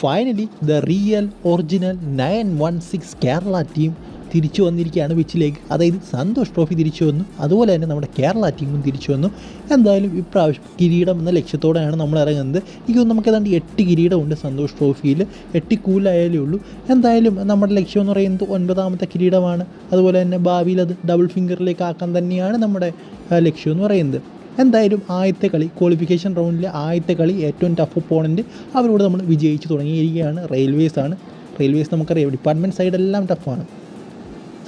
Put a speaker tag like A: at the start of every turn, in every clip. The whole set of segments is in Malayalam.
A: Finally the real original nine one six Kerala team തിരിച്ചു വന്നിരിക്കുകയാണ് പിച്ചിലേക്ക് അതായത് സന്തോഷ് ട്രോഫി തിരിച്ചു വന്നു. അതുപോലെ തന്നെ നമ്മുടെ കേരള ടീമും തിരിച്ചു വന്നു. എന്തായാലും ഇപ്രാവശ്യം കിരീടം എന്ന ലക്ഷ്യത്തോടെയാണ് നമ്മൾ ഇറങ്ങുന്നത്. എനിക്ക് നമുക്ക് ഏതാണ്ട് എട്ട് കിരീടമുണ്ട് സന്തോഷ് ട്രോഫിയിൽ എട്ട് കൂലായാലേ ഉള്ളൂ. എന്തായാലും നമ്മുടെ ലക്ഷ്യം എന്ന് പറയുന്നത് ഒൻപതാമത്തെ കിരീടമാണ്. അതുപോലെ തന്നെ ഭാവിയിൽ അത് ഡബിൾ ഫിംഗറിലേക്ക് ആക്കാൻ തന്നെയാണ് നമ്മുടെ ലക്ഷ്യം എന്ന് പറയുന്നത്. എന്തായാലും ആദ്യത്തെ കളി ക്വാളിഫിക്കേഷൻ റൗണ്ടിലെ ആദ്യത്തെ കളി ഏറ്റവും ടഫ് ഒപ്പോണന്റ് അവരോട് നമ്മൾ വിജയിച്ച് തുടങ്ങിയിരിക്കുകയാണ്. റെയിൽവേസ് ആണ്. റെയിൽവേസ് നമുക്കറിയാം ഡിപ്പാർട്ട്മെന്റ് സൈഡെല്ലാം ടഫാണ്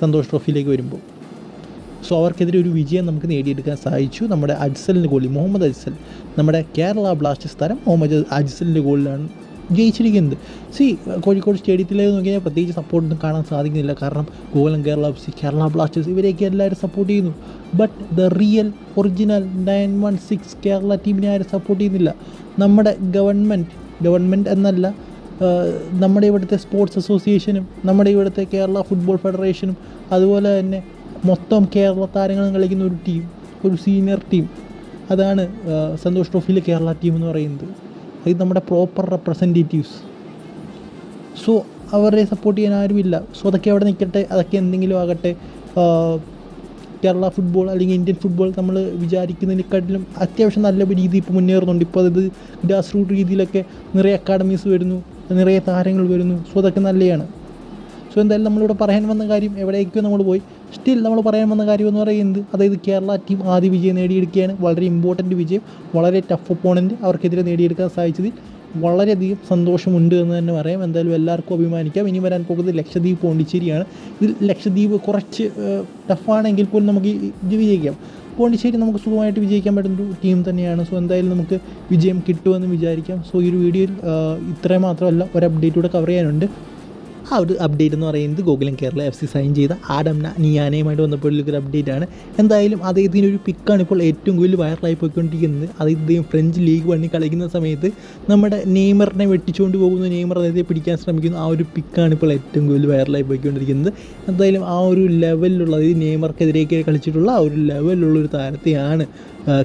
A: സന്തോഷ് ട്രോഫിയിലേക്ക് വരുമ്പോൾ. സോ അവർക്കെതിരെ ഒരു വിജയം നമുക്ക് നേടിയെടുക്കാൻ സാധിച്ചു. നമ്മുടെ അജ്സലിന്റെ ഗോളി മുഹമ്മദ് അജ്സൽ. നമ്മുടെ കേരള ബ്ലാസ്റ്റേഴ്സ് താരം മുഹമ്മദ് അജ്സലിന്റെ ഗോളിലാണ് ജയിച്ചിരിക്കുന്നത്. സി കോഴിക്കോട് സ്റ്റേഡിയത്തിലേക്ക് നോക്കി കഴിഞ്ഞാൽ പ്രത്യേകിച്ച് സപ്പോർട്ടൊന്നും കാണാൻ സാധിക്കുന്നില്ല. കാരണം Gokulam Kerala F C Kerala Blasters ഇവരെയൊക്കെ എല്ലാവരും സപ്പോർട്ട് ചെയ്യുന്നു. But the real original nine one six Kerala ടീമിനെ ആരും സപ്പോർട്ട് ചെയ്യുന്നില്ല. നമ്മുടെ ഗവൺമെന്റ് ഗവൺമെന്റ് എന്നല്ല നമ്മുടെ ഇവിടുത്തെ സ്പോർട്സ് അസോസിയേഷനും നമ്മുടെ ഇവിടുത്തെ കേരള ഫുട്ബോൾ ഫെഡറേഷനും അതുപോലെ തന്നെ മൊത്തം കേരള താരങ്ങളും കളിക്കുന്ന ഒരു ടീം ഒരു സീനിയർ ടീം അതാണ് സന്തോഷ് ട്രോഫിയിലെ കേരള ടീം എന്ന് പറയുന്നത്. ഇത് നമ്മുടെ പ്രോപ്പർ റെപ്രസെന്റേറ്റീവ്സ് സോ അവരെ സപ്പോർട്ട് ചെയ്യാൻ ആരുമില്ല സോ അതൊക്കെ അവിടെ നിൽക്കട്ടെ അതൊക്കെ എന്തെങ്കിലും ആകട്ടെ. കേരള ഫുട്ബോൾ അല്ലെങ്കിൽ ഇന്ത്യൻ ഫുട്ബോൾ നമ്മൾ വിചാരിക്കുന്നതിനെക്കാട്ടിലും അത്യാവശ്യം നല്ല രീതിയിൽ ഇപ്പോൾ മുന്നേറുന്നുണ്ട്. ഇപ്പോൾ അത് ഗ്രാസ് റൂട്ട് രീതിയിലൊക്കെ നിറയെ അക്കാഡമീസ് വരുന്നു നിറയെ താരങ്ങൾ വരുന്നു. സോ അതൊക്കെ നല്ലതാണ് സോ എന്തായാലും നമ്മളിവിടെ പറയാൻ വന്ന കാര്യം എവിടേക്കും നമ്മൾ പോയി. സ്റ്റിൽ നമ്മൾ പറയാൻ വന്ന കാര്യം എന്ന് പറയുന്നത് അതായത് കേരള ടീം ആദ്യ വിജയം നേടിയെടുക്കുകയാണ്. വളരെ ഇമ്പോർട്ടന്റ് വിജയം. വളരെ ടഫ് ഒപ്പോണന്റ് അവർക്കെതിരെ നേടിയെടുക്കാൻ സാധിച്ചതിൽ വളരെയധികം സന്തോഷമുണ്ട് എന്ന് തന്നെ പറയാം. എന്തായാലും എല്ലാവർക്കും അഭിമാനിക്കാം. ഇനി വരാൻ പോകുന്നത് ലക്ഷദ്വീപ് പോണ്ടിച്ചേരിയാണ്. ഇതിൽ ലക്ഷദ്വീപ് കുറച്ച് ടഫാണെങ്കിൽ പോലും നമുക്ക് ഇത് വിജയിക്കാം. പോണ്ടിച്ചേരി നമുക്ക് സുഖമായിട്ട് വിജയിക്കാൻ പറ്റുന്ന ഒരു ടീം തന്നെയാണ്. സോ എന്തായാലും നമുക്ക് വിജയം കിട്ടുമെന്ന് വിചാരിക്കാം. സോ ഈ ഒരു വീഡിയോയിൽ ഇത്രയും മാത്രമല്ല ഒരു അപ്ഡേറ്റ് കൂടെ കവർ ചെയ്യാനുണ്ട്. ആ ഒരു അപ്ഡേറ്റ് എന്ന് പറയുന്നത് Gokulam Kerala F C sign ചെയ്ത ആഡംന നിയാനയുമായിട്ട് ബന്ധപ്പെട്ടുള്ള ഒരു അപ്ഡേറ്റ് ആണ്. എന്തായാലും അദ്ദേഹത്തിനൊരു പിക്കാണ് ഇപ്പോൾ ഏറ്റവും കൂടുതൽ വൈറലായി പോയിക്കൊണ്ടിരിക്കുന്നത് അത് ഇദ്ദേഹം ഫ്രഞ്ച് ലീഗ് വണ്ണി കളിക്കുന്ന സമയത്ത് നമ്മുടെ നെയ്മറിനെ വെട്ടിച്ചുകൊണ്ട് പോകുന്ന നെയ്മർ അദ്ദേഹത്തെ പിടിക്കാൻ ശ്രമിക്കുന്ന. ആ ഒരു പിക്കാണ് ഇപ്പോൾ ഏറ്റവും കൂടുതൽ വൈറലായി പോയിക്കൊണ്ടിരിക്കുന്നത്. എന്തായാലും ആ ഒരു ലെവലിലുള്ള അതായത് നെയ്മർക്കെതിരെയൊക്കെ കളിച്ചിട്ടുള്ള ആ ഒരു ലെവലിലുള്ള ഒരു താരത്തെയാണ്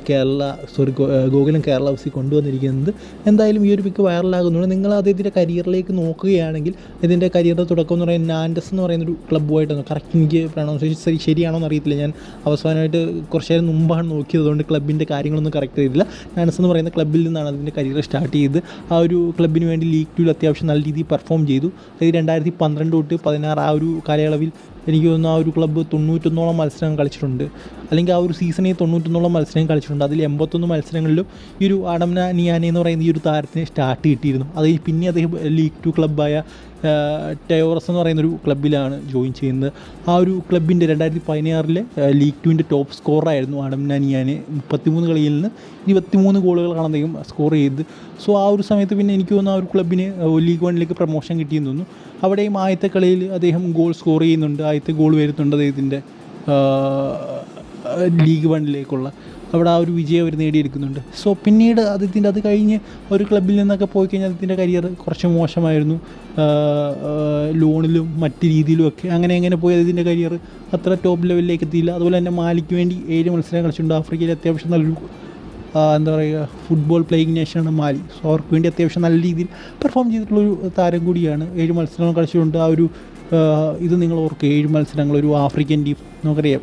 A: Kerala sorry Gokulam Kerala F C കൊണ്ടുവന്നിരിക്കുന്നത്. എന്തായാലും ഈ ഒരു പിക്ക് വൈറലാകുന്നുണ്ട് നിങ്ങൾ അദ്ദേഹത്തിന്റെ കരിയറിലേക്ക് നോക്കുകയാണെങ്കിൽ ഇതിന്റെ കരിയറിന്റെ തുടക്കം എന്ന് പറയുന്നത് നാൻഡസ് എന്ന് പറയുന്ന ഒരു ക്ലബ്ബുമായിട്ടാണ്. കറക്റ്റ് എനിക്ക് പ്രൊണൗൺസിയേഷൻ ശരിയാണോ എന്ന് അറിയത്തില്ല. ഞാൻ അവസാനമായിട്ട് കുറച്ച് നേരം മുമ്പാണ് നോക്കിയത്. അതുകൊണ്ട് ക്ലബിന്റെ കാര്യങ്ങളൊന്നും കറക്റ്റ് ചെയ്തില്ല. നാൻഡസ് എന്ന് പറയുന്ന ക്ലബ്ബിൽ നിന്നാണ് അതിന്റെ കരിയർ സ്റ്റാർട്ട് ചെയ്ത് ആ ഒരു ക്ലബിന് വേണ്ടി ലീഗ് ടൂവിൽ അത്യാവശ്യം നല്ല രീതിയിൽ പെർഫോം ചെയ്തു. അതായത് രണ്ടായിരത്തി പന്ത്രണ്ട് തൊട്ട് പതിനാറ് ആ ഒരു കാലയളവിൽ എനിക്ക് തോന്നുന്നു ആ ഒരു ക്ലബ്ബ് തൊണ്ണൂറ്റൊന്നോളം മത്സരങ്ങൾ കളിച്ചിട്ടുണ്ട്. അല്ലെങ്കിൽ ആ ഒരു സീസണിൽ തൊണ്ണൂറ്റൊന്നോളം മത്സരങ്ങൾ കളിച്ചിട്ടുണ്ട്. അതിൽ എൺപത്തൊന്ന് മത്സരങ്ങളിലും ഈ ഒരു ആഡംന നിയാനെ എന്ന് പറയുന്ന ഈ ഒരു താരത്തിന് സ്റ്റാർട്ട് കിട്ടിയിരുന്നു. അത് പിന്നെ അദ്ദേഹം ലീഗ് ടു ക്ലബ്ബായ ടയോറസ് എന്ന് പറയുന്നൊരു ക്ലബ്ബിലാണ് ജോയിൻ ചെയ്യുന്നത്. ആ ഒരു ക്ലബിന്റെ രണ്ടായിരത്തി പതിനാറിലെ ലീഗ് ടുവിന്റെ ടോപ്പ് സ്കോറായിരുന്നു ആഡംന നിയാനെ. മുപ്പത്തിമൂന്ന് കളിയിൽ നിന്ന് ഇരുപത്തിമൂന്ന് ഗോളുകളാണ് അദ്ദേഹം സ്കോർ ചെയ്തത് സോ ആ ഒരു സമയത്ത് പിന്നെ എനിക്ക് തോന്നുന്നു ആ ഒരു ക്ലബിന് ലീഗ് വണ്ണിലേക്ക് പ്രൊമോഷൻ കിട്ടിയെന്ന് തോന്നുന്നു. അവിടെയും ആദ്യത്തെ കളിയിൽ അദ്ദേഹം ഗോൾ സ്കോർ ചെയ്യുന്നുണ്ട് ആദ്യത്തെ ഗോൾ വരുന്നുണ്ട് അദ്ദേഹത്തിന്റെ ലീഗ് വണ്ണിലേക്കുള്ള. അവിടെ ആ ഒരു വിജയം അവർ നേടിയെടുക്കുന്നുണ്ട്. സോ പിന്നീട് അദ്ദേഹത്തിന്റെ അത് കഴിഞ്ഞ് ഒരു ക്ലബിൽ നിന്നൊക്കെ പോയി കഴിഞ്ഞാൽ അദ്ദേഹത്തിന്റെ കരിയർ കുറച്ച് മോശമായിരുന്നു. ലോണിലും മറ്റ് രീതിയിലും ഒക്കെ അങ്ങനെ അങ്ങനെ പോയി അദ്ദേഹത്തിന്റെ കരിയർ അത്ര ടോപ്പ് ലെവലിലേക്ക് എത്തിയില്ല. അതുപോലെ തന്നെ മാലിക്ക് വേണ്ടി ഏഴ് മത്സരം കളിച്ചിട്ടുണ്ട്. ആഫ്രിക്കയിൽ അത്യാവശ്യം നല്ലൊരു എന്താ പറയുക ഫുട്ബോൾ പ്ലേയിങ് നേഷനാണ് മാലി. സോ അവർക്ക് വേണ്ടി അത്യാവശ്യം നല്ല രീതിയിൽ പെർഫോം ചെയ്തിട്ടുള്ളൊരു താരം കൂടിയാണ്. ഏഴ് മത്സരങ്ങൾ കളിച്ചിട്ടുണ്ട് ആ ഒരു ഇത് നിങ്ങൾ ഓർക്കുക. ഏഴ് മത്സരങ്ങൾ ഒരു ആഫ്രിക്കൻ ടീം നമുക്കറിയാം.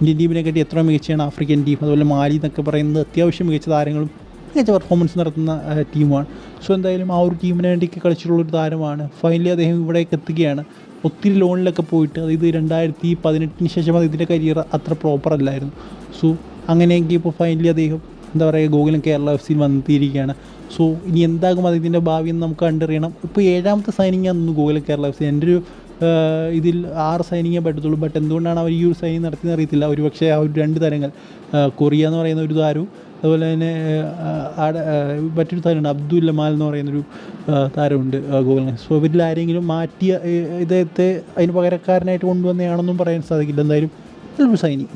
A: ഇന്ത്യൻ ടീമിനെ കാട്ടി എത്ര മികച്ചയാണ് ആഫ്രിക്കൻ ടീം അതുപോലെ മാലി എന്നൊക്കെ പറയുന്നത് അത്യാവശ്യം മികച്ച താരങ്ങളും മികച്ച പെർഫോമൻസ് നടത്തുന്ന ടീമാണ് സോ എന്തായാലും ആ ഒരു ടീമിന് വേണ്ടിയൊക്കെ കളിച്ചിട്ടുള്ളൊരു താരമാണ്. ഫൈനലി അദ്ദേഹം ഇവിടേക്ക് എത്തുകയാണ്. ഒത്തിരി ലോണിലൊക്കെ പോയിട്ട് അതായത് രണ്ടായിരത്തി പതിനെട്ടിന് ശേഷം അത് ഇതിന്റെ കരിയർ അത്ര പ്രോപ്പർ അല്ലായിരുന്നു. സോ അങ്ങനെയെങ്കിൽ ഇപ്പോൾ ഫൈനലി അദ്ദേഹം എന്താ പറയുക ഗോകുലം കേരള എഫ് സിയിൽ വന്നെത്തിയിരിക്കുകയാണ് സോ ഇനി എന്താകും അതിന്റെ ഭാവി എന്ന് നമുക്ക് കണ്ടറിയണം. ഇപ്പോൾ ഏഴാമത്തെ സൈനിങ് ആണെന്ന് ഗോകുലം കേരള എഫ് സി എന്റെ ഒരു ഇതിൽ ആറ് സൈനിങ്ങേ പറ്റത്തുള്ളൂ ബട്ട് എന്തുകൊണ്ടാണ് അവർ ഈ ഒരു സൈനിങ് നടത്തിയെന്ന് അറിയത്തില്ല. ഒരു പക്ഷേ ആ ഒരു രണ്ട് താരങ്ങൾ കൊറിയ എന്ന് പറയുന്ന ഒരു താരവും അതുപോലെ തന്നെ മറ്റൊരു താരമുണ്ട് അബ്ദുൽ ലമാൽ എന്ന് പറയുന്നൊരു താരമുണ്ട് ഗോകുലം സോ ഇവരിൽ ആരെങ്കിലും മാറ്റിയ ഇദ്ദേഹത്തെ അതിന് പകരക്കാരനായിട്ട് കൊണ്ടുവന്നതാണെന്നും പറയാൻ സാധിക്കില്ല. എന്തായാലും സൈനിങ്